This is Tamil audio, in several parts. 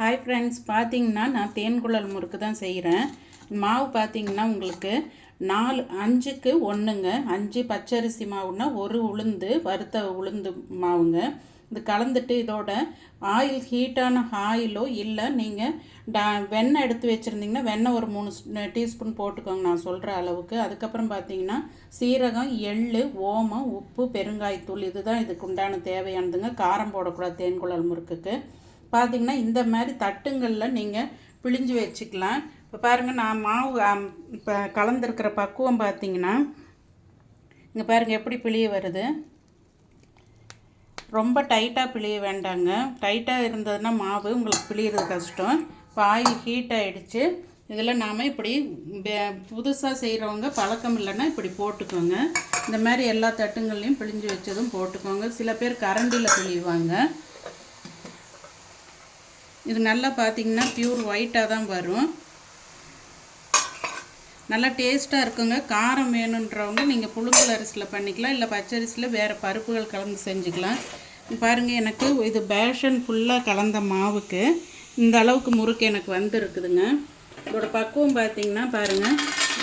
ஹாய் ஃப்ரெண்ட்ஸ் பார்த்தீங்கன்னா நான் தேன்குழல் முறுக்கு தான் செய்கிறேன் மாவு பார்த்தீங்கன்னா உங்களுக்கு நாலு அஞ்சுக்கு ஒன்றுங்க அஞ்சு பச்சரிசி மாவுன்னா ஒரு உளுந்து வறுத்த உளுந்து மாவுங்க. இது கலந்துட்டு இதோட ஆயில் ஹீட்டான ஆயிலோ இல்லை நீங்கள் டா வெண்ணெய் எடுத்து வச்சுருந்தீங்கன்னா வெண்ணெய் ஒரு மூணு டீஸ்பூன் போட்டுக்கோங்க நான் சொல்கிற அளவுக்கு. அதுக்கப்புறம் பார்த்தீங்கன்னா சீரகம் எள் ஓமம் உப்பு பெருங்காய்த்தூள். இதுதான் இதுக்கு உண்டான தேவையானதுங்க. காரம் போடக்கூடாது தேன்குழல் முறுக்குக்கு. பார்த்தீங்கன்னா இந்த மாதிரி தட்டுங்களில் நீங்கள் பிழிஞ்சு வச்சுக்கலாம். இப்போ பாருங்கள் நான் மாவு இப்போ கலந்துருக்கிற பக்குவம் பார்த்தீங்கன்னா இங்கே பாருங்கள் எப்படி பிழிய வருது. ரொம்ப டைட்டாக பிழிய வேண்டாங்க. டைட்டாக இருந்ததுன்னா மாவு உங்களுக்கு பிழியிறது கஷ்டம். இப்போ ஆயில் ஹீட் ஆகிடுச்சு இதில் நாம் இப்படி புதுசாக செய்கிறவங்க பழக்கம் இல்லைன்னா இப்படி போட்டுக்கோங்க. இந்த மாதிரி எல்லா தட்டுங்கள்லையும் பிழிஞ்சு வச்சதும் போட்டுக்கோங்க. சில பேர் கரண்டியில் பிழிவாங்க. இது நல்லா பார்த்தீங்கன்னா பியூர் ஒயிட்டாக தான் வரும். நல்லா டேஸ்ட்டாக இருக்குங்க. காரம் வேணுன்றவங்க நீங்கள் புழுங்கல் அரிசியில் பண்ணிக்கலாம். இல்லை பச்சரிசியில் வேறு பருப்புகள் கலந்து செஞ்சுக்கலாம். பாருங்கள் எனக்கு இது பேஷன் ஃபுல்லாக கலந்த மாவுக்கு. இந்த அளவுக்கு முறுக்கு எனக்கு வந்துருக்குதுங்க. இதோட பக்குவம் பார்த்தீங்கன்னா பாருங்கள்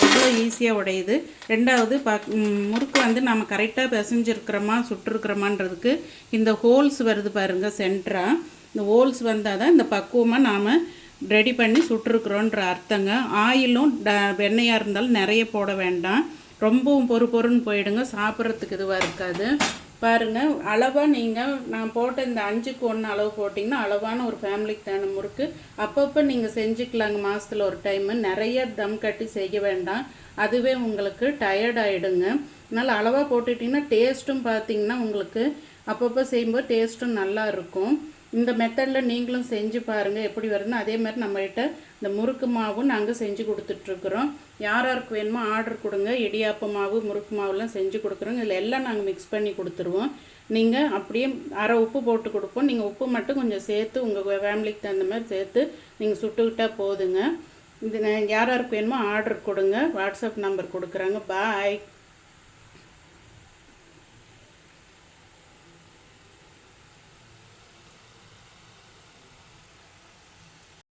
எவ்வளோ ஈஸியாக உடையுது. ரெண்டாவது பக் முறுக்கு வந்து நம்ம கரெக்டாக பிசைஞ்சிருக்கிறோமா சுட்டுருக்குறோமான்றதுக்கு இந்த ஹோல்ஸ் வருது பாருங்கள் சென்டராக இந்த ஹோல்ஸ் வந்தால் தான் இந்த பக்குவமாக நாம் ரெடி பண்ணி சுட்டுருக்குறோன்ற அர்த்தங்க. ஆயிலும் ட வெண்ணெயாக இருந்தாலும் நிறைய போட வேண்டாம். ரொம்பவும் பொறு பொருன்னு போயிடுங்க. சாப்பிட்றதுக்கு இதுவாக இருக்காது. பாருங்கள் அளவாக நீங்கள் நான் போட்ட இந்த அஞ்சுக்கு ஒன்று அளவு போட்டிங்கன்னா அளவான ஒரு ஃபேமிலிக்கு தான முறுக்கு. அப்பப்போ நீங்கள் செஞ்சுக்கலாங்க மாதத்தில் ஒரு டைமு. நிறைய தம் கட்டி செய்ய வேண்டாம். அதுவே உங்களுக்கு டயர்ட் ஆகிடுங்க அதனால் அளவாக போட்டுட்டிங்கன்னா டேஸ்ட்டும் பார்த்தீங்கன்னா உங்களுக்கு அப்பப்போ செய்யும்போது டேஸ்ட்டும் நல்லா இருக்கும். இந்த மெத்தடில் நீங்களும் செஞ்சு பாருங்கள் எப்படி வருதுன்னு. அதே மாதிரி நம்மகிட்ட இந்த முறுக்கு மாவும் நாங்கள் செஞ்சு கொடுத்துட்ருக்குறோம். யார் யாருக்கு வேணுமோ ஆர்டர் கொடுங்க. இடியாப்ப மாவு முறுக்கு மாவுலாம் செஞ்சு கொடுக்குறோங்க இதில் எல்லாம் நாங்கள் மிக்ஸ் பண்ணி கொடுத்துருவோம். நீங்கள் அப்படியே அரை உப்பு போட்டு கொடுப்போம். நீங்கள் உப்பு மட்டும் கொஞ்சம் சேர்த்து உங்கள் ஃபேமிலிக்கு தகுந்த மாதிரி சேர்த்து நீங்கள் சுட்டுக்கிட்டால் போதுங்க. இது யார் யாருக்கு வேணுமோ ஆர்டர் கொடுங்க. வாட்ஸ்அப் நம்பர் கொடுக்குறாங்க. பாய்